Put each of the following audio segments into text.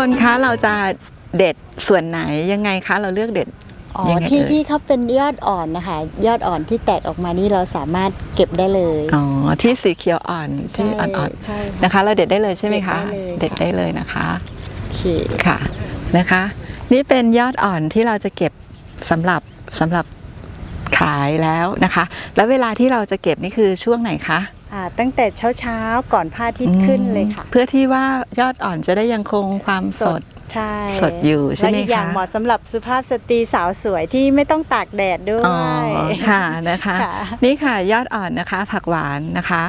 บนคะเราจะเด็ดส่วนไหนยังไงคะเราเลือกเด็ดอ๋อยังไงที่เอ่ยที่เขาเป็นยอดอ่อนนะคะ ยอดอ่อนที่แตกออกมานี่เราสามารถเก็บได้เลยอ๋อที่สีเขียวอ่อนที่ใช่อ่อนใช่ๆนะคะ เราเด็ดได้เลยใช่ไหมคะเด็เด็ดดได้ได้เลยเลยนะคะ โอเค ค่ะนะคะ นี่เป็นยอดอ่อนที่เราจะเก็บสำหรับสำหรับขายแล้วนะคะ แล้วเวลาที่เราจะเก็บนี่คือช่วงไหนคะอ่า ตั้งแต่เช้าเช้าๆก่อนพระอาทิตย์ขึ้นเลยค่ะ เพื่อที่ว่ายอดอ่อนจะได้ยังคงความสดใช่สดอยู่ใช่ไหมและอีกอย่างคะเหมาะสำหรับสุภาพสตรีสาวสวยที่ไม่ต้องตากแดดด้วยอ๋อค่ะนะคะค่ะนี่ค่ะยอดอ่อนนะคะ ผักหวานนะคะ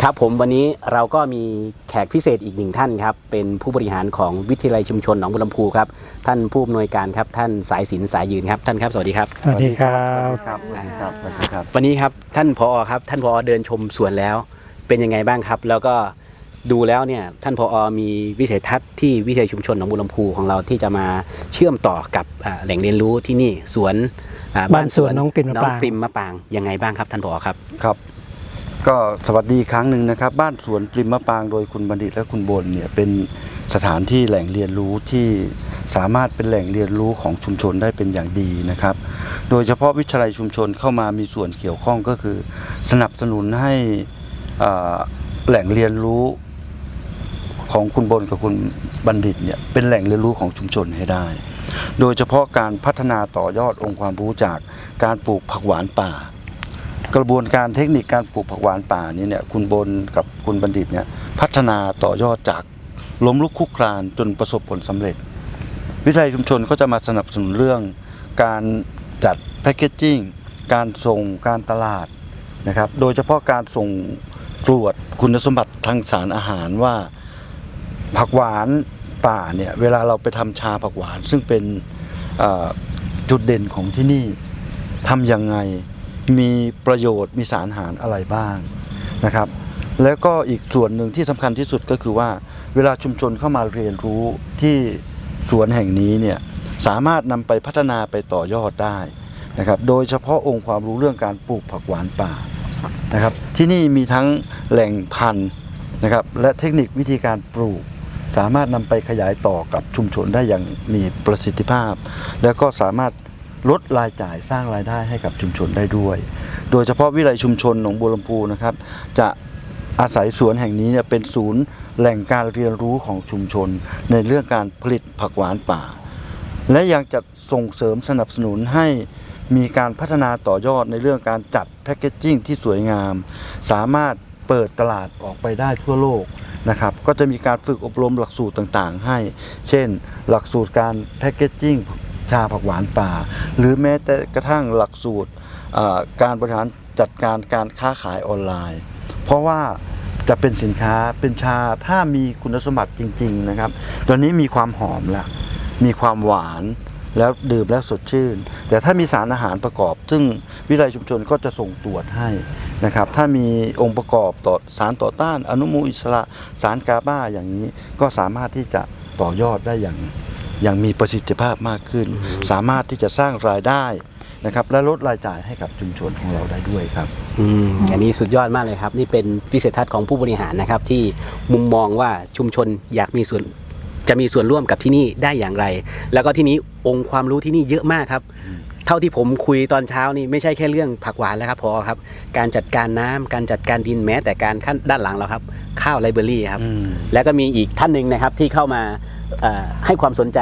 ครับผมวันนี้เราก็มีแขกพิเศษอีกหนึ่งท่านครับ เป็นผู้บริหารของวิทยาลัยชุมชนหนองบัวลำพูครับ ท่านผู้อำนวยการครับ ท่านสายสินสายยืนครับ ท่านครับ สวัสดีครับ สวัสดีครับครับสวัสดีครับสวัสดีครับ วันนี้ครับท่านพอครับ ท่านพอเดินชมสวนแล้ว เป็นยังไงบ้างครับ แล้วก็ดูแล้วเนี่ยท่านพอมีวิสัยทัศน์ที่วิทยาลัยชุมชนหนองบัวลำพูของเราที่จะมาเชื่อมต่อกับอ่าแหล่งเรียนรู้ที่นี่สวนอ่บ้านสวนน้องปริ่มมะน้อปรางงปริมมะปรางยังไงบ้างครับ ท่านพอครับครับ ก็สวัสดีครั้งหนึ่งนะครับ บ้านสวนปริมมะปางโดยคุณบัณฑิตและคุณบนเนี่ยเป็นสถานที่แหล่งเรียนรู้ที่สามารถเป็นแหล่งเรียนรู้ของชุมชนได้เป็นอย่างดีนะครับ โดยเฉพาะวิทยาลัยชุมชนเข้ามามีส่วนเกี่ยวข้องก็คือ สนับสนุนให้แหล่งเรียนรู้ของคุณบนกับคุณบัณฑิตเนี่ยเป็นแหล่งเรียนรู้ของชุมชนให้ได้ โดยเฉพาะการพัฒนาต่อยอดองค์ความรู้จากการปลูกผักหวานป่า กระบวนการเทคนิคการปลูกผักหวานป่านี้เนี่ยคุณบนกับคุณบัณฑิตเนี่ยพัฒนาต่อยอดจากล้มลุกคุกคลานจนประสบผลสำเร็จ วิทยาชุมชนก็จะมาสนับสนุนเรื่อง การจัดแพคเกจจิ้งการส่งการตลาดนะครับ โดยเฉพาะการส่งตรวจคุณสมบัติทางสารอาหารว่าผักหวานป่าเนี่ยเวลาเราไปทำชาผักหวาน ซึ่งเป็นจุดเด่นของที่นี่ทำยังไง มีประโยชน์มีสารอาหารอะไรบ้างนะครับ แล้วก็อีกส่วนหนึ่งที่สำคัญที่สุดก็คือว่า เวลาชุมชนเข้ามาเรียนรู้ที่สวนแห่งนี้เนี่ยสามารถนำไปพัฒนาไปต่อยอดได้นะครับ โดยเฉพาะองค์ความรู้เรื่องการปลูกผักหวานป่านะครับ ที่นี่มีทั้งแหล่งพันธุ์นะครับและเทคนิควิธีการปลูก สามารถนำไปขยายต่อกับชุมชนได้อย่างมีประสิทธิภาพ แล้วก็สามารถ ลดรายจ่ายสร้างรายได้ให้กับชุมชนได้ด้วย โดยเฉพาะวิทยาลัยชุมชนหนองบัวลำพูนะครับ จะอาศัยสวนแห่งนี้เนี่ยเป็นศูนย์แหล่งการเรียนรู้ของชุมชน ในเรื่องการผลิตผักหวานป่า และยังจะส่งเสริมสนับสนุนให้มีการพัฒนาต่อยอดในเรื่องการจัดแพคเกจจิ้งที่สวยงาม สามารถเปิดตลาดออกไปได้ทั่วโลกนะครับก็จะมีการฝึกอบรมหลักสูตรต่างๆ ให้ เช่น หลักสูตรการแพคเกจจิ้ง ชาผักหวานป่า หรือแม้แต่กระทั่งหลักสูตรการบริหารจัดการการค้าขายออนไลน์ เพราะว่าจะเป็นสินค้าเป็นชาถ้ามีคุณสมบัติจริง ๆ นะครับ ตอนนี้มีความหอมแล้ว มีความหวานแล้วดื่มแล้วสดชื่น แต่ถ้ามีสารอาหารประกอบ ซึ่งวิทยาลัยชุมชนก็จะส่งตรวจให้นะครับ ถ้ามีองค์ประกอบต่อสารต่อต้าน อนุมูลอิสระสารกาบาอย่างนี้ก็สามารถที่จะต่อยอดได้อย่าง อย่างมีประสิทธิภาพมากขึ้น สามารถที่จะสร้างรายได้นะครับและลดรายจ่ายให้กับชุมชนของเราได้ด้วยครับอืมอันนี้สุดยอดมากเลยครับ นี่เป็นวิสัยทัศน์ของผู้บริหารนะครับ ที่มุมมองว่าชุมชนอยากมีส่วนจะมีส่วนร่วมกับที่นี่ได้อย่างไร แล้วก็ที่นี้องค์ความรู้ที่นี่เยอะมากครับ เท่าที่ผมคุยตอนเช้านี่ไม่ใช่แค่เรื่องผักหวานแล้วครับพอครับ การจัดการน้ำการจัดการดินแม้แต่การขั้นด้านหลังเราครับ ข้าวไลเบอรี่ครับอืมแล้วก็มีอีกท่านหนึ่งนะครับที่เข้ามาเอ่อ ให้ความสนใจ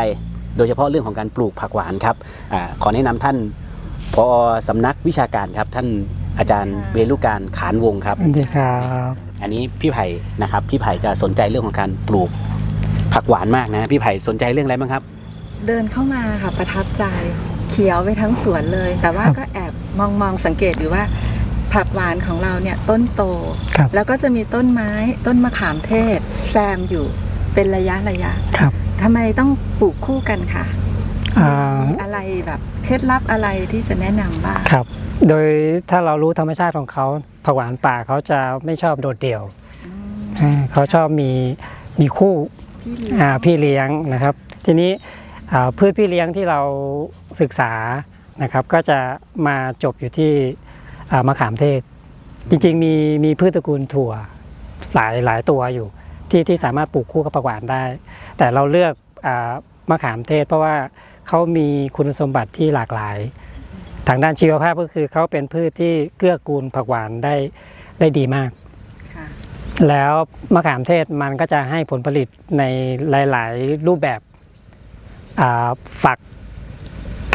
โดยเฉพาะเรื่องของการปลูกผักหวานครับอาขอแนะนำท่านพอสำนักวิชาการครับ ท่านอาจารย์เวลุการขานวงศ์ครับสวัสดีครับ อันนี้พี่ไผ่นะครับพี่ไผ่จะสนใจเรื่องของการปลูกผักหวานมากนะพี่ไผ่สนใจเรื่องอะไรบ้างครับ เดินเข้ามาค่ะประทับใจเขียวไปทั้งสวนเลย แต่ว่าครับก็แอบมองมองสังเกตอยู่ว่าผักหวานของเราเนี่ยต้นโตครับแล้วก็จะมีต้นไม้ต้นมะขามเทศแซมอยู่ เป็นระยะระยะครับทำไมต้องปลูกคู่กันค่ะอ่ามีอะไรแบบเคล็ดลับอะไรที่จะแนะนำบ้างครับ โดยถ้าเรารู้ธรรมชาติของเขาผักหวานป่าเขาจะไม่ชอบโดดเดี่ยวอ่าเขาชอบมีมีคู่พี่เลี้ยงอ่าพี่เลี้ยงนะครับ ทีนี้อ่าพืชพี่เลี้ยงที่เราศึกษานะครับ ก็จะมาจบอยู่ที่อ่ามะขามเทศ จริงๆมีมีพืชตระกูลถั่วหลายหลายตัวอยู่ ที่ที่สามารถปลูกคู่กับผักหวานได้ แต่เราเลือกอามะขามเทศ เพราะว่าเขามีคุณสมบัติที่หลากหลาย ทางด้านชีวภาพก็คือเขาเป็นพืชที่เกื้อกูลผักหวานได้ได้ดีมากค่ะแล้วมะขามเทศมันก็จะให้ผลผลิตในหลาย ๆ รูปแบบอ่าฝัก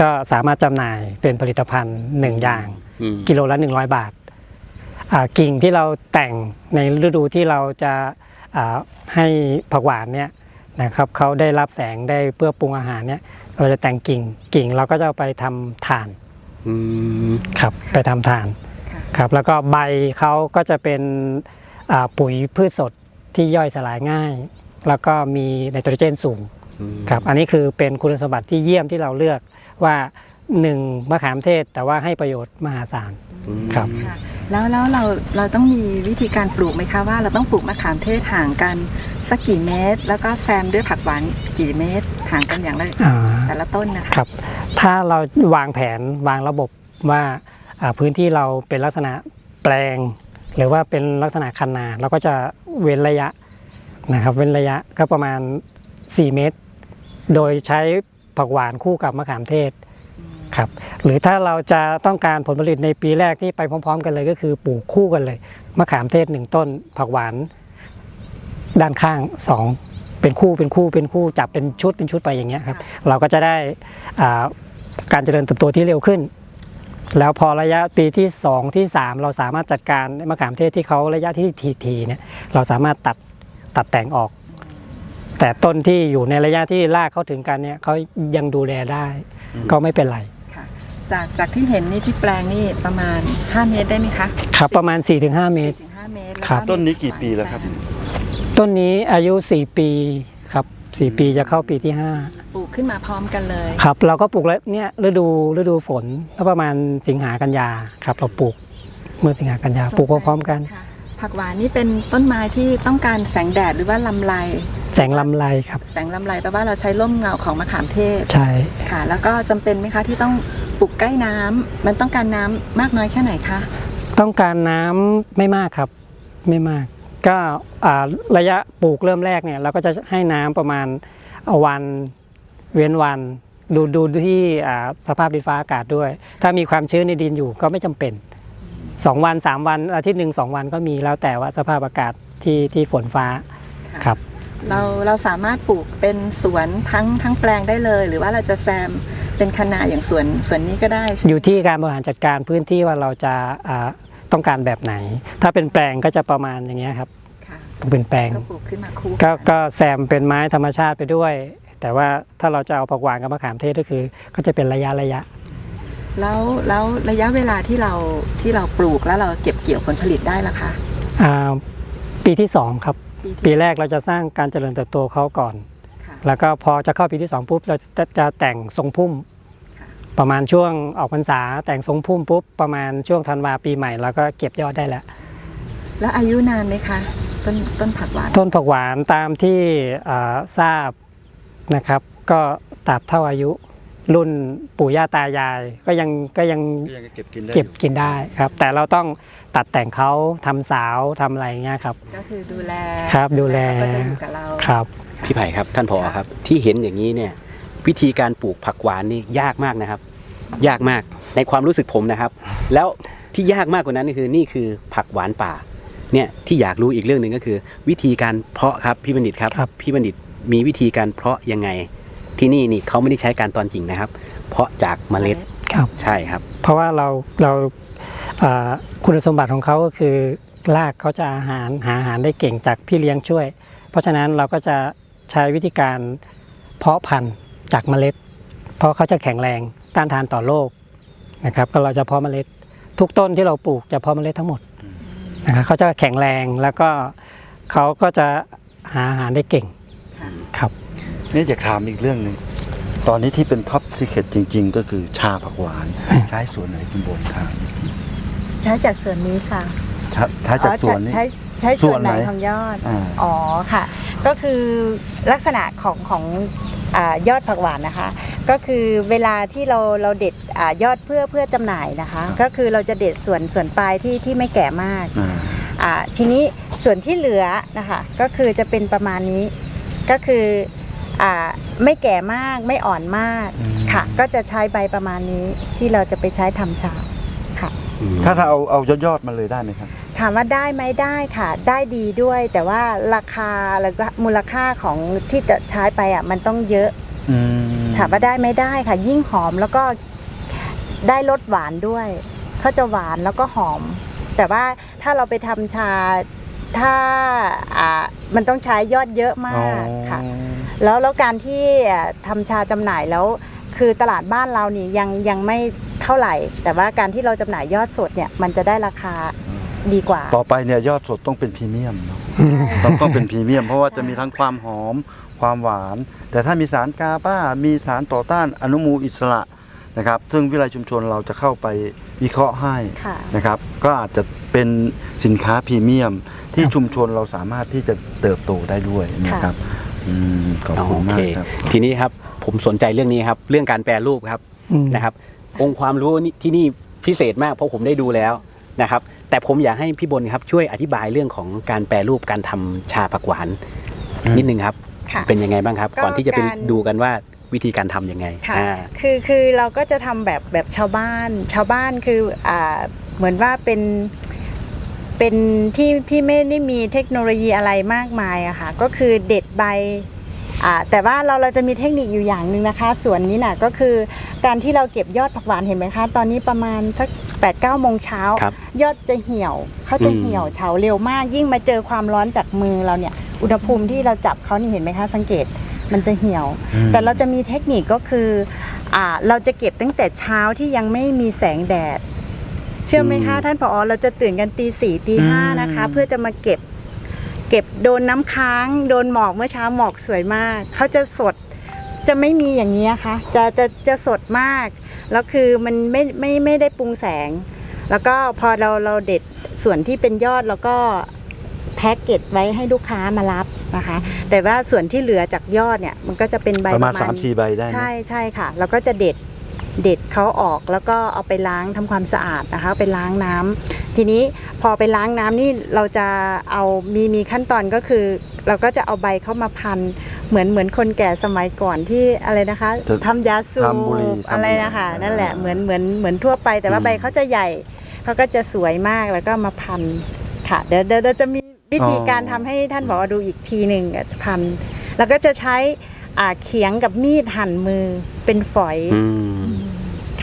ก็สามารถจำหน่ายเป็นผลิตภัณฑ์หนึ่งอย่างอืมกิโลละ100 บาทอ่ากิ่งที่เราแต่งในฤดูที่เราจะอ่า ให้ผักหวานเนี่ยนะครับเขาได้รับแสงได้เพื่อปรุงอาหารเนี่ยเราจะแต่งกิ่งกิ่งเราก็จะเอาไปทำถ่านอืมครับไปทำถ่านค่ะครับแล้วก็ใบเขาก็จะเป็นอ่าปุ๋ยพืชสดที่ย่อยสลายง่าย แล้วก็มีไนโตรเจนสูงอืมครับอันนี้คือเป็นคุณสมบัติที่เยี่ยมที่เราเลือกว่า หนึ่งมะขามเทศแต่ว่าให้ประโยชน์มหาศาลครับค่ะแล้วแล้วเราเราต้องมีวิธีการปลูกไหมคะว่าเราต้องปลูกมะขามเทศห่างกันสักกี่เมตร แล้วก็แซมด้วยผักหวานกี่เมตรห่างกันอย่างละอ่าแต่ละต้นนะคะครับ ถ้าเราวางแผนวางระบบว่าอ่าพื้นที่เราเป็นลักษณะแปลง หรือว่าเป็นลักษณะคันนาเราก็จะเว้นระยะนะครับเว้นระยะก็ประมาณ 4 เมตร โดยใช้ผักหวานคู่กับมะขามเทศ ครับหรือถ้าเราจะต้องการผลผลิตในปีแรกที่ไปพร้อม ๆ กันเลยก็คือปลูกคู่กันเลยมะขามเทศหนึ่งต้น ผักหวาน ด้านข้างสองเป็นคู่เป็นคู่เป็นคู่จับเป็นชุดเป็นชุดไปอย่างเงี้ยครับเราก็จะได้การเจริญเติบโตที่เร็วขึ้น แล้วพอระยะปีที่ 2 ที่ 3 เราสามารถจัดการมะขามเทศที่เขาระยะที่ทีๆเนี่ยเราสามารถตัดตัดแต่งออกแต่ต้นที่อยู่ในระยะที่รากเข้าถึงกันเนี่ยเขายังดูแลได้ ก็ไม่เป็นไร จากจากที่เห็นนี่ที่แปลงนี่ประมาณ 5 เมตรได้ไหมคะครับประมาณ 4-5 เมตร ถึง5เมตรแล้วครับมีต้นนี้กี่ปีแล้วครับ ต้นนี้อายุ 4 ปีครับ 4 ปีจะเข้าปีที่ ปลูกขึ้นมาพร้อมกันเลย5 ครับ เราก็ปลูกแล้วเนี่ยฤดูฤดูฝนก็ประมาณสิงหากันยาครับ เราปลูกเมื่อสิงหากันยาปลูกพร้อมๆกัน ค่ะผักหวานนี่เป็นต้นไม้ที่ต้องการแสงแดดหรือว่าลำไร แสงลำไรครับ แสงลำไรแปลว่าเราใช้ร่มเงาของมะขามเทศใช่ ค่ะ แล้วก็จำเป็นไหมคะที่ต้อง ปลูกใกล้น้ำมันต้องการน้ำมากน้อยแค่ไหนคะ ต้องการน้ำไม่มากครับ ไม่มาก ก็อ่าระยะปลูกเริ่มแรกเนี่ย เราก็จะให้น้ำประมาณวันเว้นวันดูดูที่อ่าสภาพดินฟ้าอากาศด้วย ถ้ามีความชื้นในดินอยู่ก็ไม่จำเป็นสองวันสามวันอาทิตย์หนึ่งสองวันก็มีแล้วแต่ว่าสภาพอากาศที่ที่ฝนฟ้าค่ะ ครับ เราเราสามารถปลูกเป็นสวนทั้งทั้งแปลงได้เลย หรือว่าเราจะแซมเป็นคนาอย่างสวนสวนนี้ก็ได้ใช่ไหมอยู่ที่การบริหารจัดการพื้นที่ว่าเราจะอ่าต้องการแบบไหน ถ้าเป็นแปลงก็จะประมาณอย่างเงี้ยครับค่ะต้องเป็นแปลง ก็ปลูกขึ้นมาคู่ก็กันก็แซมเป็นไม้ธรรมชาติไปด้วย แต่ว่าถ้าเราจะเอาผักหวานกับมะขามเทศก็คือ ก็จะเป็นระยะระยะ แล้วแล้วระยะเวลาที่เราที่เราปลูกแล้วเราเก็บเกี่ยวผลผลิตได้ล่ะคะอ่าปีที่สองครับ ปีที่ปีแรกเราจะสร้างการเจริญเติบโตเขาก่อน ค่ะแล้วก็พอจะเข้าปีที่สองปุ๊บเราจะจะแต่งทรงพุ่ม ค่ะประมาณช่วงออกพรรษาแต่งทรงพุ่มปุ๊บประมาณช่วงธันวาปีใหม่เราก็เก็บยอดได้แล้ว แล้วอายุนานไหมคะต้นต้นผักหวานต้นผักหวานตามที่อ่าทราบนะครับ ก็ตราบเท่าอายุ รุ่นปู่ย่าตายายก็ยังก็ยังก็ยังเก็บกินได้เก็บอยู่กินได้ครับ แต่เราต้องตัดแต่งเขาทำสาวทำอะไรอย่างเงี้ยครับ ก็คือดูแลครับดูแล ก็จะอยู่กับเรา ครับ พี่ไผ่ครับ ท่านผอครับ ที่เห็นอย่างนี้เนี่ย วิธีการปลูกผักหวานนี่ยากมากนะครับ ยากมากในความรู้สึกผมนะครับ แล้วที่ยากมากกว่านั้นก็คือนี่คือผักหวานป่า เนี่ยที่อยากรู้อีกเรื่องหนึ่งก็คือ วิธีการเพาะครับพี่บัณฑิตครับ ครับ พี่บัณฑิตมีวิธีการเพาะยังไง ที่นี่นี่เขาไม่ได้ใช้การตอนจริงนะครับ เพาะจากเมล็ดครับใช่ครับ เพราะว่าเราเราอ่าคุณสมบัติของเขาก็คือรากเขาจะอาหารหาอาหารได้เก่งจากพี่เลี้ยงช่วย เพราะฉะนั้นเราก็จะใช้วิธีการเพาะพันธุ์จากเมล็ด เพราะเขาจะแข็งแรงต้านทานต่อโรคนะครับก็เราจะเพาะเมล็ด ทุกต้นที่เราปลูกจะเพาะเมล็ดทั้งหมดนะครับเขาจะแข็งแรงแล้วก็เขาก็จะหาอาหารได้เก่งค่ะครับ นี่จะถามอีกเรื่องหนึ่งตอนนี้ที่เป็นท็อปซีเคตจริง ๆ ก็คือชาผักหวาน ใช้ส่วนไหนคุณโบนครับใช้จากส่วนนี้ค่ะใช้จากส่วนนี้ใช้ใช้ส่ส่ววนนไหไหนนของยอดอ่าอ๋อค่ะ ก็คือลักษณะของของอายอดผักหวานนะคะ ก็คือเวลาที่เราเราเด็ดอายอดเพื่อเพื่อจำหน่ายนะคะ ก็คือเราจะเด็ดส่วนส่วนปลายที่ที่ไม่แก่มากอ่าอ่าทีนี้ส่วนที่เหลือนะคะก็คือจะเป็นประมาณนี้ก็คืออ่า ไม่แก่มากไม่อ่อนมากอืมค่ะ ก็จะใช้ใบประมาณนี้ที่เราจะไปใช้ทำชาค่ะ ถ้าถ้าเอาเอายอดๆมาเลยได้ไหมครับ ถามว่าได้ไหมได้ค่ะ ได้ดีด้วย แต่ว่าราคาแล้วก็มูลค่าของที่จะใช้ไปอะมันต้องเยอะอืมถามว่าได้ไหมได้ค่ะ ยิ่งหอมแล้วก็ได้รสหวานด้วยเขาจะหวานแล้วก็หอม แต่ว่าถ้าเราไปทำชา ถ้าอ่ามันต้องใช้ยอดเยอะมากค่ะ แล้วแล้วการที่อ่าทำชาจำหน่ายแล้ว คือตลาดบ้านเรานี่ยังยังไม่เท่าไหร่ แต่ว่าการที่เราจำหน่ายยอดสดเนี่ยมันจะได้ราคาดีกว่า ต่อไปเนี่ยยอดสดต้องเป็นพรีเมียมเนอะต้องต้องเป็นพรีเมียม เพราะว่าจะมีทั้งความหอมความหวาน แต่ถ้ามีสารกาบ้ามีสารต่อต้านอนุมูลอิสระนะครับ ซึ่งวิไลชุมชนเราจะเข้าไปวิเคราะห์ให้ค่ะ นะครับ ก็อาจจะเป็นสินค้าพรีเมียม ที่ชุมชนเราสามารถที่จะเติบโตได้ด้วยนะครับอืมขอบคุณโอมาเคกครับ ทีนี้ครับผมสนใจเรื่องนี้ครับ เรื่องการแปรรูปครับอืมนะครับ องค์ความรู้นี่ที่นี่พิเศษมากเพราะผมได้ดูแล้วนะครับ แต่ผมอยากให้พี่บนครับช่วยอธิบายเรื่องของการแปรรูปการทำชาผักหวานอืมนิดนึงครับค่ะเป็นยังไงบ้างครับก็ก่อนที่จะไปการดูกันว่าวิธีการทำยังไงค่ะอ่าคือคือเราก็จะทำแบบแบบชาวบ้าน ชาวบ้านคืออ่าเหมือนว่าเป็น เป็นที่ที่ไม่ได้มีเทคโนโลยีอะไรมากมายอะค่ะก็คือเด็ดใบอ่าแต่ว่าเราเราจะมีเทคนิคอยู่อย่างหนึ่งนะคะ ส่วนนี้น่ะก็คือการที่เราเก็บยอดผักหวานเห็นไหมคะ ตอนนี้ประมาณสัก8ปดเก้าโมงเช้าครับยอดจะเหี่ยวเขาจะอืมเหี่ยวเฉาเร็วมาก ยิ่งมาเจอความร้อนจากมือเราเนี่ย อุณหภูมิที่เราจับเขานี่เห็นไหมคะ สังเกตมันจะเหี่ยวอืมแต่เราจะมีเทคนิคก็คืออ่าเราจะเก็บตั้งแต่เช้าที่ยังไม่มีแสงแดด เชื่อไหมคะอืมท่านผอเราจะตื่นกันตีสี่ตีห้านะคะ เพื่อจะมาเก็บ เก็บโดนน้ำค้าง โดนหมอกเมื่อเช้าหมอกสวยมากเขาจะสดจะไม่มีอย่างนี้ยค่ะ จะจะจะสดมากแล้วคือมันไม่ไม่ไม่ได้ปรุงแสง แล้วก็พอเราเราเด็ดส่วนที่เป็นยอดแล้วก็แพ็กเกจไว้ให้ลูกค้ามารับนะคะ แต่ว่าส่วนที่เหลือจากยอดเนี่ยมันก็จะเป็นใบประมาณ3ามสี่ใบได้ไหมใช่ใช่ค่ะ แล้วก็จะเด็ด เด็ดเขาออกแล้วก็เอาไปล้างทำความสะอาดนะคะไปล้างน้ำทีนี้พอไปล้างน้ำนี่เราจะเอามีมีขั้นตอนก็คือ เราก็จะเอาใบเข้ามาพันเหมือนเหมือนคนแก่สมัยก่อนที่อะไรนะคะจะทำยาสูทำบุหรี่บทำอะไรนะคะอ่านั่นั่นแหละเหมือนเหมือนเหมือนทั่วไป แต่ว่าอืมใบเขาจะใหญ่เขาก็จะสวยมากแล้วก็มาพันค่ะ เดี๋ยวเดี๋ยวเดี๋ยวจะมีวิธีการทำให้ท่านบอกว่าดูอีกทีหนึ่งอะพันแล้วก็จะใช้อ่าเขียงกับมีดหั่นมือเป็นฝอยอืม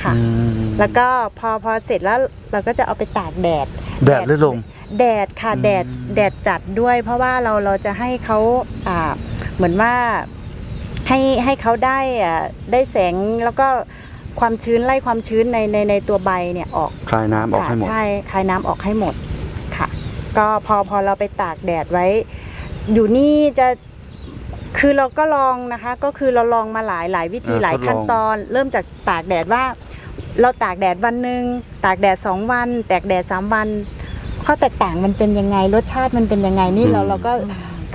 ค่ะ อืมแล้วก็พอพอเสร็จแล้วเราก็จะเอาไปตากแดด แดดหรือลม แดดค่ะอืม แดดแดดจัดด้วย เพราะว่าเราเราจะให้เขาอ่าเหมือนว่าให้ให้เขาได้อ่าได้แสงแล้วก็ความชื้นไล่ความชื้นในในในตัวใบเนี่ยออกคลายน้ำออกให้หมดค่ะใช่คลายน้ำออกให้หมดค่ะ ก็พอพอเราไปตากแดดไว้ อยู่นี่จะคือเราก็ลองนะคะ ก็คือเราลองมาหลายหลายวิธีเออหลายทดลอง ขั้นตอน เริ่มจากตากแดดว่า เราตากแดดวันหนึ่งตากแดดสองวัน ตากแดดสามวัน ข้อแตกต่างมันเป็นยังไงรสชาติมันเป็นยังไงนี่เราอืมเราก็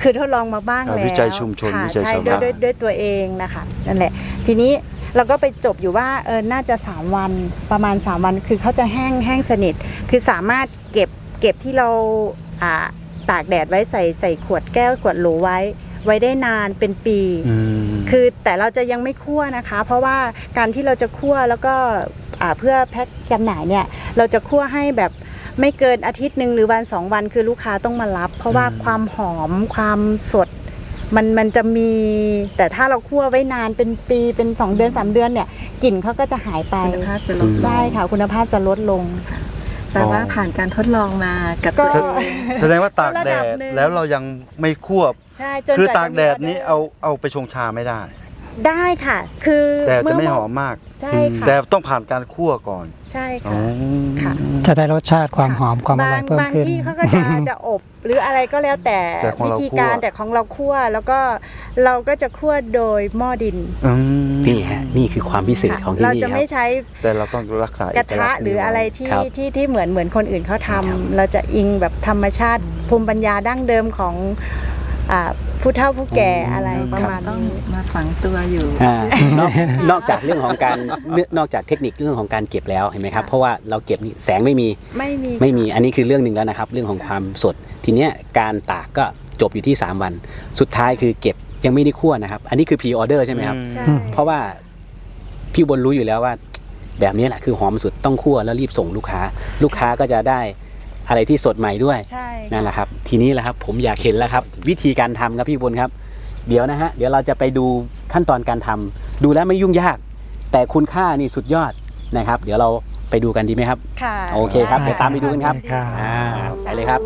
คือทดลองมาบ้างอ่าแล้ววิจัยชุมชนค่ะวิจัยใช่ชาวด้วยบ้านด้วยด้วยตัวเองนะคะนั่นแหละ ทีนี้เราก็ไปจบอยู่ว่าเออน่าจะ 3 วันประมาณ 3 วัน คือเขาจะแห้งแห้งสนิท คือสามารถเก็บเก็บที่เราอ่าตากแดดไว้ใส่ใส่ขวดแก้วขวดโหลไว้ ไว้ได้นานเป็นปีอืม คือแต่เราจะยังไม่คั่วนะคะ เพราะว่าการที่เราจะคั่วแล้วก็อ่าเพื่อแพ็คจำหน่ายเนี่ยเราจะคั่วให้แบบไม่เกินอาทิตย์หนึ่งหรือวันสองวันคือลูกค้าต้องมารับ เพราะว่าอืมความหอมความสดมันมันจะมีแต่ถ้าเราคั่วไว้นานเป็นปีเป็นสองเดือนสามเดือนเนี่ยกลิ่นเขาก็จะหายไปคุณภาพจะลดลงใช่ค่ะ คุณภาพจะลดลง แต่ว่าผ่านการทดลองมากับก็ ตัวเองแสดงว่าตากแดระดัดบหนึ่ง แล้วเรายังไม่ควบ ใช่จนคือกว่ตากจะมีแดดนี้ร์เอาเอาไปชงชาไม่ได้ ได้ค่ะ คือแต่จะเมื่ไม่หอมมาก ใช่ค่ะแต่ต้องผ่านการคั่วก่อนใช่อ๋อค่ะค่ะจะได้รสชาติความหอมความอร่อยบางเพิ่มบางขึ้น ที่เขาก็จะจะอบ หรืออะไรก็แล้วแต่แต่ของวิเราธีการคั่ว แต่ของเราคั่วแล้วก็เราก็จะคั่วโดยหม้อดินอืมนี่ฮะนี่คือความพิเศษของที่เรานี่จะครัไม่บใช้แต่เราต้องรักษากกระทะหรืออะไรที่ครับที่ที่เหมือนเหมือนคนอื่นเขาทำครับ เราจะอิงแบบธรรมชาติภูมิปัญญาดั้งเดิมของ อ่าผู้ผู้เฒ่าผู้แก่อะไรประมาณต้องนี้ มาฝังตัวอยู่ อ่านอกนอกจากเรื่องของการเนื่องนอกจากเทคนิคเรื่องของการเก็บแล้วเห็นไหมครับเพราะว่าเราเก็บนี่แสงไม่มีไม่มีไม่มีอันนี้คือเรื่องหนึ่งแล้วนะครับ เรื่องของความสดทีเนี้ยการตากก็จบอยู่ที่ 3 วัน สุดท้ายคือเก็บยังไม่ได้คั่วนะครับ อันนี้คือพรีออเดอร์ใช่ไหมครับ ใช่เพราะว่าพี่บนรู้อยู่แล้วว่า แบบนี้แหละคือหอมสุดต้องคั่วแล้วรีบส่งลูกค้า ลูกค้าก็จะได้ อะไรที่สดใหม่ด้วยใช่นั่นแหละครับทีนี้แหละครับผมอยากเห็นแล้วครับ วิธีการทำครับพี่บนครับ เดี๋ยวนะฮะเดี๋ยวเราจะไปดูขั้นตอนการทำดูแล้วไม่ยุ่งยาก แต่คุณค่านี่สุดยอดนะครับ เดี๋ยวเราไปดูกันดีไหมครับ ค่ะ โอเคครับ เดี๋ยวตามไปดูกันครับครับอ่าไปเลยครับ